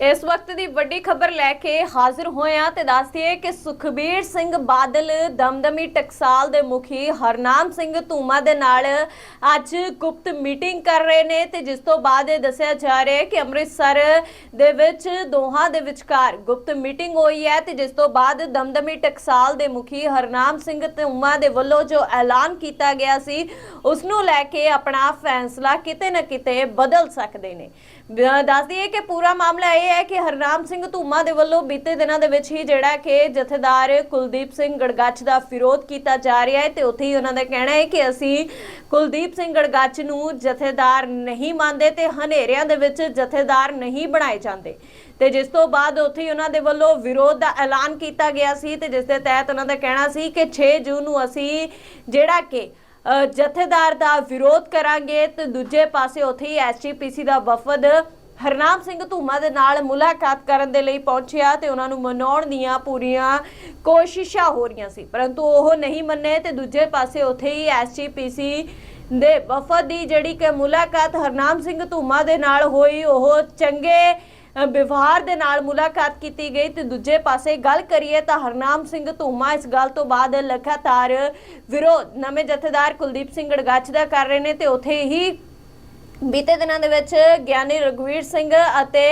ਇਸ ਵਕਤ ਦੀ ਵੱਡੀ ਖਬਰ ਲੈ ਕੇ ਹਾਜ਼ਰ ਹੋਇਆ ਹਾਂ ਤੇ ਦੱਸ ਕਿ ਸੁਖਬੀਰ ਸਿੰਘ ਬਾਦਲ, ਦਮਦਮੀ ਟਕਸਾਲ ਦੇ ਮੁਖੀ ਹਰਨਾਮ ਸਿੰਘ ਧੂਮਾ ਦੇ ਨਾਲ ਅੱਜ ਗੁਪਤ ਮੀਟਿੰਗ ਕਰ ਰਹੇ ਨੇ ਤੇ ਜਿਸ ਤੋਂ ਬਾਅਦ ਇਹ ਦੱਸਿਆ ਜਾ ਰਿਹਾ ਹੈ ਕਿ ਅੰਮ੍ਰਿਤਸਰ ਦੇ ਵਿੱਚ, ਦੋਹਾਂ ਦੇ ਵਿਚਕਾਰ ਗੁਪਤ ਮੀਟਿੰਗ ਹੋਈ ਹੈ ਤੇ ਜਿਸ ਤੋਂ ਬਾਅਦ ਦਮਦਮੀ ਟਕਸਾਲ ਦੇ ਮੁਖੀ ਹਰਨਾਮ ਸਿੰਘ ਧੂਮਾ ਦੇ ਵੱਲੋਂ ਜੋ ਐਲਾਨ ਕੀਤਾ ਗਿਆ ਸੀ ਉਸ ਨੂੰ ਲੈ ਕੇ ਆਪਣਾ ਫੈਸਲਾ ਕਿਤੇ ਨਾ ਕਿਤੇ ਬਦਲ ਸਕਦੇ ਨੇ। ਦੱਸਦੀਏ ਕਿ ਪੂਰਾ ਮਾਮਲਾ ਇਹ ਹੈ ਕਿ ਹਰਨਾਮ ਸਿੰਘ ਧੂਮਾ ਦੇ ਵੱਲੋਂ ਬੀਤੇ ਦਿਨਾਂ ਦੇ ਵਿੱਚ ਹੀ ਜਿਹੜਾ ਕਿ ਜਥੇਦਾਰ ਕੁਲਦੀਪ ਸਿੰਘ ਗੜਗੱਛ ਦਾ ਵਿਰੋਧ ਕੀਤਾ ਜਾ ਰਿਹਾ ਹੈ ਤੇ ਉੱਥੇ ਹੀ ਉਹਨਾਂ ਦਾ ਕਹਿਣਾ ਹੈ ਕਿ ਅਸੀਂ ਕੁਲਦੀਪ ਸਿੰਘ ਗੜਗੱਚ ਨੂੰ ਜਥੇਦਾਰ ਨਹੀਂ ਮੰਨਦੇ ਤੇ ਹਨੇਰਿਆਂ ਦੇ ਵਿੱਚ ਜਥੇਦਾਰ ਨਹੀਂ ਬਣਾਏ ਜਾਂਦੇ। ਤੇ ਜਿਸ ਤੋਂ ਬਾਅਦ ਉੱਥੇ ਹੀ ਉਹਨਾਂ ਦੇ ਵੱਲੋਂ ਵਿਰੋਧ ਦਾ ਐਲਾਨ ਕੀਤਾ ਗਿਆ ਸੀ ਤੇ ਜਿਸ ਦੇ ਤਹਿਤ ਉਹਨਾਂ ਦਾ ਕਹਿਣਾ ਸੀ ਕਿ 6 ਜੂਨ ਨੂੰ ਅਸੀਂ ਜਿਹੜਾ ਕਿ ਜਥੇਦਾਰ ਦਾ ਵਿਰੋਧ ਕਰਾਂਗੇ ਤੇ ਦੂਜੇ ਪਾਸੇ ਉੱਥੇ ਹੀ ਐਸਜੀਪੀਸੀ ਦਾ ਵਫਦ ਹਰਨਾਮ ਸਿੰਘ ਧੂਮਾ ਦੇ ਨਾਲ ਮੁਲਾਕਾਤ ਕਰਨ ਦੇ ਲਈ ਪਹੁੰਚਿਆ ਤੇ ਉਹਨਾਂ ਨੂੰ ਮਨਾਉਣ ਦੀਆਂ ਪੂਰੀਆਂ ਕੋਸ਼ਿਸ਼ਾਂ ਹੋ ਰਹੀਆਂ ਸੀ। ਪਰੰਤੂ ਉਹ ਨਹੀਂ ਮੰਨੇ ਤੇ ਦੂਜੇ ਪਾਸੇ ਉੱਥੇ ਹੀ ਐਸਜੀਪੀਸੀ ਦੇ ਵਫਦ ਦੀ ਜਿਹੜੀ ਕਿ ਮੁਲਾਕਾਤ ਹਰਨਾਮ ਸਿੰਘ ਧੂਮਾ ਦੇ ਨਾਲ ਹੋਈ, ਉਹ ਚੰਗੇ ਵਿਵਹਾਰ ਦੇ ਨਾਲ ਮੁਲਾਕਾਤ ਕੀਤੀ ਗਈ ਤੇ ਦੂਜੇ ਪਾਸੇ ਗੱਲ ਕਰੀਏ ਤਾਂ ਹਰਨਾਮ ਸਿੰਘ ਧੂਮਾ ਇਸ ਗੱਲ ਤੋਂ ਬਾਅਦ ਲਗਾਤਾਰ ਵਿਰੋਧ ਨਵੇਂ ਜਥੇਦਾਰ ਕੁਲਦੀਪ ਸਿੰਘ ਗੜਗੱਚ ਦਾ ਕਰ ਰਹੇ ਨੇ ਤੇ ਉੱਥੇ ਹੀ ਬੀਤੇ ਦਿਨਾਂ ਦੇ ਵਿੱਚ ਗਿਆਨੀ ਰਗਵੀਰ ਸਿੰਘ ਅਤੇ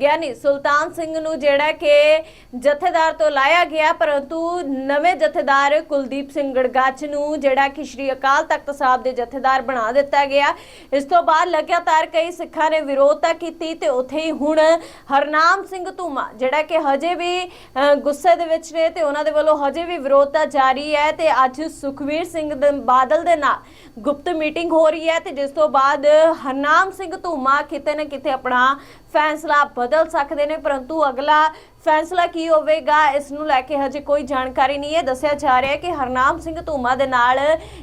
ਗਿਆਨੀ ਸੁਲਤਾਨ ਸਿੰਘ ਨੂੰ ਜਿਹੜਾ ਕਿ ਜਥੇਦਾਰ ਤੋਂ ਲਾਇਆ ਗਿਆ, ਪਰੰਤੂ ਨਵੇਂ ਜਥੇਦਾਰ ਕੁਲਦੀਪ ਸਿੰਘ ਗੜਗੱਚ ਨੂੰ ਜਿਹੜਾ ਕਿ ਸ਼੍ਰੀ ਅਕਾਲ ਤਖਤ ਸਾਹਿਬ ਦੇ ਜਥੇਦਾਰ ਬਣਾ ਦਿੱਤਾ ਗਿਆ। ਇਸ ਤੋਂ ਬਾਅਦ ਲਗਾਤਾਰ ਕਈ ਸਿੱਖਾਂ ਨੇ ਵਿਰੋਧਤਾ ਕੀਤੀ ਤੇ ਉੱਥੇ ਹੀ ਹੁਣ ਹਰਨਾਮ ਸਿੰਘ ਧੂਮਾ, ਜਿਹੜਾ ਕਿ ਹਜੇ ਵੀ ਗੁੱਸੇ ਦੇ ਵਿੱਚ ਨੇ ਤੇ ਉਹਨਾਂ ਦੇ ਵੱਲੋਂ ਹਜੇ ਵੀ ਵਿਰੋਧਤਾ ਜਾਰੀ ਹੈ ਤੇ ਅੱਜ ਸੁਖਵੀਰ ਸਿੰਘ ਦੇ ਬਾਦਲ ਦੇ ਨਾਲ ਗੁਪਤ ਮੀਟਿੰਗ ਹੋ ਰਹੀ ਹੈ ਤੇ ਜਿਸ ਤੋਂ ਬਾਅਦ ਹਰਨਾਮ ਸਿੰਘ ਧੂਮਾ ਕਿਤੇ ਨਾ ਕਿਤੇ ਆਪਣਾ ਫੈਸਲਾ ਬਦਲ ਸਕਦੇ ਨੇ, ਪਰੰਤੂ ਅਗਲਾ ਫੈਸਲਾ ਕੀ ਹੋਵੇਗਾ ਇਸ ਨੂੰ ਲੈ ਕੇ ਹਜੇ ਕੋਈ ਜਾਣਕਾਰੀ ਨਹੀਂ ਹੈ। ਦੱਸਿਆ ਜਾ ਰਿਹਾ ਹੈ ਕਿ ਹਰਨਾਮ ਸਿੰਘ ਧੂਮਾ ਦੇ ਨਾਲ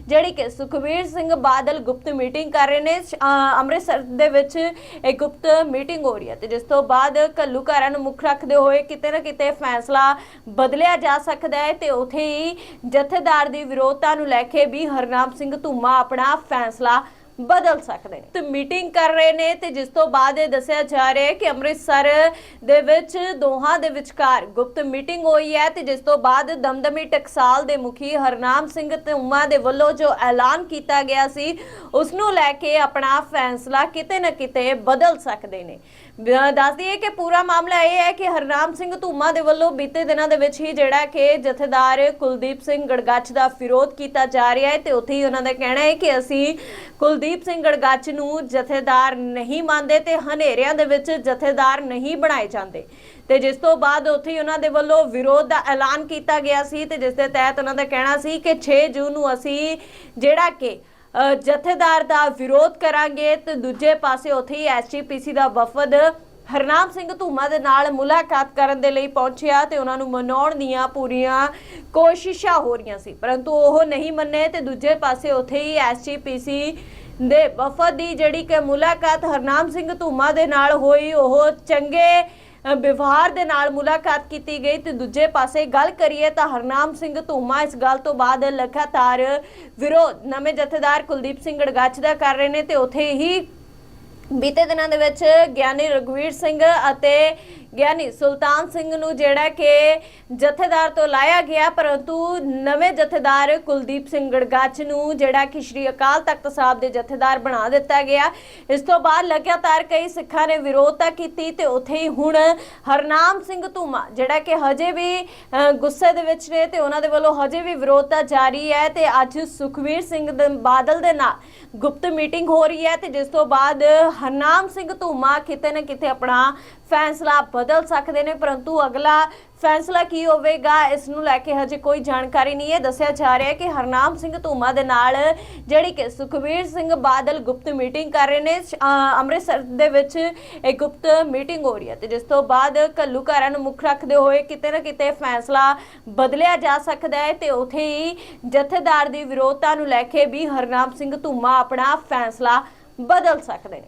ਜਿਹੜੀ ਕਿ ਸੁਖਵੀਰ ਸਿੰਘ ਬਾਦਲ ਗੁਪਤ ਮੀਟਿੰਗ ਕਰ ਰਹੇ ਨੇ ਅੰਮ੍ਰਿਤਸਰ ਦੇ ਵਿੱਚ ਇੱਕ ਗੁਪਤ ਮੀਟਿੰਗ ਹੋ ਰਹੀ ਹੈ ਤੇ ਜਿਸ ਤੋਂ ਬਾਅਦ ਘੱਲੂਘਾਰਾ ਨੂੰ ਮੁੱਖ ਰੱਖਦੇ ਹੋਏ ਕਿਤੇ ਨਾ ਕਿਤੇ ਫੈਸਲਾ ਬਦਲਿਆ ਜਾ ਸਕਦਾ ਹੈ ਤੇ ਉਥੇ ਹੀ ਜਥੇਦਾਰ ਦੀ ਵਿਰੋਧਤਾ ਨੂੰ ਲੈ ਕੇ ਵੀ ਹਰਨਾਮ ਸਿੰਘ ਧੂਮਾ ਆਪਣਾ ਫੈਸਲਾ ਬਦਲ ਸਕਦੇ ਨੇ। ਤੇ ਮੀਟਿੰਗ ਕਰ ਰਹੇ ਨੇ ਤੇ ਜਿਸ ਤੋਂ ਬਾਅਦ ਇਹ ਦੱਸਿਆ ਜਾ ਰਿਹਾ ਹੈ ਕਿ ਅੰਮ੍ਰਿਤਸਰ ਦੇ ਵਿੱਚ, ਦੋਹਾਂ ਦੇ ਵਿਚਕਾਰ ਗੁਪਤ ਮੀਟਿੰਗ ਹੋਈ ਹੈ ਤੇ ਜਿਸ ਤੋਂ ਬਾਅਦ ਦਮਦਮੀ ਟਕਸਾਲ ਦੇ ਮੁਖੀ ਹਰਨਾਮ ਸਿੰਘ ਧੂਮਾ ਦੇ ਵੱਲੋਂ ਜੋ ਐਲਾਨ ਕੀਤਾ ਗਿਆ ਸੀ ਉਸ ਨੂੰ ਲੈ ਕੇ ਆਪਣਾ ਫੈਸਲਾ ਕਿਤੇ ਨਾ ਕਿਤੇ ਬਦਲ ਸਕਦੇ ਨੇ। ਦੱਸ ਦਈਏ ਕਿ ਪੂਰਾ ਮਾਮਲਾ ਇਹ ਹੈ ਕਿ ਹਰਨਾਮ ਸਿੰਘ ਧੂਮਾ ਦੇ ਵੱਲੋਂ ਬੀਤੇ ਦਿਨਾਂ ਦੇ ਵਿੱਚ ਹੀ ਜਿਹੜਾ ਕਿ ਜਥੇਦਾਰ ਕੁਲਦੀਪ ਸਿੰਘ ਗੜਗੱਚ ਦਾ ਵਿਰੋਧ ਕੀਤਾ ਜਾ ਰਿਹਾ ਹੈ ਤੇ ਉੱਥੇ ਹੀ ਉਹਨਾਂ ਦਾ ਕਹਿਣਾ ਹੈ ਕਿ ਅਸੀਂ ਕੁਲਦੀਪ ਸਿੰਘ ਗੜਗੱਚ ਨੂੰ ਜਥੇਦਾਰ ਨਹੀਂ ਮੰਨਦੇ ਤੇ ਹਨੇਰਿਆਂ ਦੇ ਵਿੱਚ ਜਥੇਦਾਰ ਨਹੀਂ ਬਣਾਏ ਜਾਂਦੇ। ਤੇ ਜਿਸ ਤੋਂ ਬਾਅਦ ਉੱਥੇ ਹੀ ਉਹਨਾਂ ਦੇ ਵੱਲੋਂ ਵਿਰੋਧ ਦਾ ਐਲਾਨ ਕੀਤਾ ਗਿਆ ਸੀ ਤੇ ਜਿਸ ਦੇ ਤਹਿਤ ਉਹਨਾਂ ਦਾ ਕਹਿਣਾ ਸੀ ਕਿ 6 ਜੂਨ ਨੂੰ ਅਸੀਂ ਜਿਹੜਾ ਕਿ ਜਥੇਦਾਰ ਦਾ ਵਿਰੋਧ ਕਰਾਂਗੇ ਤੇ ਦੂਜੇ ਪਾਸੇ ਉੱਥੇ ਹੀ ਐਸਜੀਪੀਸੀ ਦਾ ਵਫਦ ਹਰਨਾਮ ਸਿੰਘ ਧੂਮਾ ਦੇ ਨਾਲ ਮੁਲਾਕਾਤ ਕਰਨ ਦੇ ਲਈ ਪਹੁੰਚਿਆ ਤੇ ਉਹਨਾਂ ਨੂੰ ਮਨਾਉਣ ਦੀਆਂ ਪੂਰੀਆਂ ਕੋਸ਼ਿਸ਼ਾਂ ਹੋ ਰਹੀਆਂ ਸੀ। ਪਰੰਤੂ ਉਹ ਨਹੀਂ ਮੰਨੇ ਤੇ ਦੂਜੇ ਪਾਸੇ ਉੱਥੇ ਹੀ ਐਸਜੀਪੀਸੀ ਦੇ ਵਫਦ ਦੀ ਜਿਹੜੀ ਕਿ ਮੁਲਾਕਾਤ ਹਰਨਾਮ ਸਿੰਘ ਧੂਮਾ ਦੇ ਨਾਲ ਹੋਈ, ਉਹ ਚੰਗੇ ਵਿਵਹਾਰ ਦੇ ਨਾਲ ਮੁਲਾਕਾਤ ਕੀਤੀ ਗਈ ਤੇ ਦੂਜੇ ਪਾਸੇ ਗੱਲ ਕਰੀਏ ਤਾਂ ਹਰਨਾਮ ਸਿੰਘ ਧੂਮਾ ਇਸ ਗੱਲ ਤੋਂ ਬਾਅਦ ਲਗਾਤਾਰ ਵਿਰੋਧ, ਨਵੇਂ ਜਥੇਦਾਰ ਕੁਲਦੀਪ ਸਿੰਘ ਗੜਗੱਚ ਦਾ ਕਰ ਰਹੇ ਨੇ ਤੇ ਉੱਥੇ ਹੀ ਬੀਤੇ ਦਿਨਾਂ ਦੇ ਵਿੱਚ ਗਿਆਨੀ ਰਗਵੀਰ ਸਿੰਘ ਅਤੇ ਗਿਆਨੀ ਸੁਲਤਾਨ ਸਿੰਘ ਨੂੰ ਜਿਹੜਾ ਕਿ ਜਥੇਦਾਰ ਤੋਂ ਲਾਇਆ ਗਿਆ ਪਰੰਤੂ ਨਵੇਂ ਜਥੇਦਾਰ ਕੁਲਦੀਪ ਸਿੰਘ ਗੜਗੱਚ ਨੂੰ ਜਿਹੜਾ ਕਿ ਸ਼੍ਰੀ ਅਕਾਲ ਤਖਤ ਸਾਹਿਬ ਦੇ ਜਥੇਦਾਰ ਬਣਾ ਦਿੱਤਾ ਗਿਆ। ਇਸ ਤੋਂ ਬਾਅਦ ਲਗਾਤਾਰ ਕਈ ਸਿੱਖਾਂ ਨੇ ਵਿਰੋਧਤਾ ਕੀਤੀ ਤੇ ਉੱਥੇ ਹੀ ਹੁਣ ਹਰਨਾਮ ਸਿੰਘ ਧੂਮਾ ਜਿਹੜਾ ਕਿ ਹਜੇ ਵੀ ਅ, ਗੁੱਸੇ ਦੇ ਵਿੱਚ ਨੇ ਤੇ ਉਹਨਾਂ ਦੇ ਵੱਲੋਂ ਹਜੇ ਵੀ ਵਿਰੋਧਤਾ ਜਾਰੀ ਹੈ ਤੇ ਅੱਜ ਸੁਖਵੀਰ ਸਿੰਘ ਬਾਦਲ ਦੇ ਨਾਲ ਗੁਪਤ ਮੀਟਿੰਗ ਹੋ ਰਹੀ ਹੈ ਤੇ ਜਿਸ ਤੋਂ ਬਾਅਦ ਹਰਨਾਮ ਸਿੰਘ ਧੂਮਾ ਕਿਤੇ ਨਾ ਕਿਤੇ ਆਪਣਾ ਫੈਸਲਾ ਬਦਲ ਸਕਦੇ ਨੇ, ਪਰੰਤੂ ਅਗਲਾ ਫੈਸਲਾ ਕੀ ਹੋਵੇਗਾ ਇਸ ਨੂੰ ਲੈ ਕੇ ਹਜੇ ਕੋਈ ਜਾਣਕਾਰੀ ਨਹੀਂ ਹੈ। ਦੱਸਿਆ ਜਾ ਰਿਹਾ ਹੈ ਕਿ ਹਰਨਾਮ ਸਿੰਘ ਧੂਮਾ ਦੇ ਨਾਲ ਜਿਹੜੀ ਕਿ ਸੁਖਵੀਰ ਸਿੰਘ ਬਾਦਲ ਗੁਪਤ ਮੀਟਿੰਗ ਕਰ ਰਹੇ ਨੇ ਅੰਮ੍ਰਿਤਸਰ ਦੇ ਵਿੱਚ ਇੱਕ ਗੁਪਤ ਮੀਟਿੰਗ ਹੋ ਰਹੀ ਹੈ ਤੇ ਜਿਸ ਤੋਂ ਬਾਅਦ ਘੱਲੂਘਾਰਾ ਨੂੰ ਮੁੱਖ ਰੱਖਦੇ ਹੋਏ ਕਿਤੇ ਨਾ ਕਿਤੇ ਫੈਸਲਾ ਬਦਲਿਆ ਜਾ ਸਕਦਾ ਹੈ ਤੇ ਉਥੇ ਹੀ ਜਥੇਦਾਰ ਦੀ ਵਿਰੋਧਤਾ ਨੂੰ ਲੈ ਕੇ ਵੀ ਹਰਨਾਮ ਸਿੰਘ ਧੂਮਾ ਆਪਣਾ ਫੈਸਲਾ ਬਦਲ ਸਕਦੇ ਨੇ।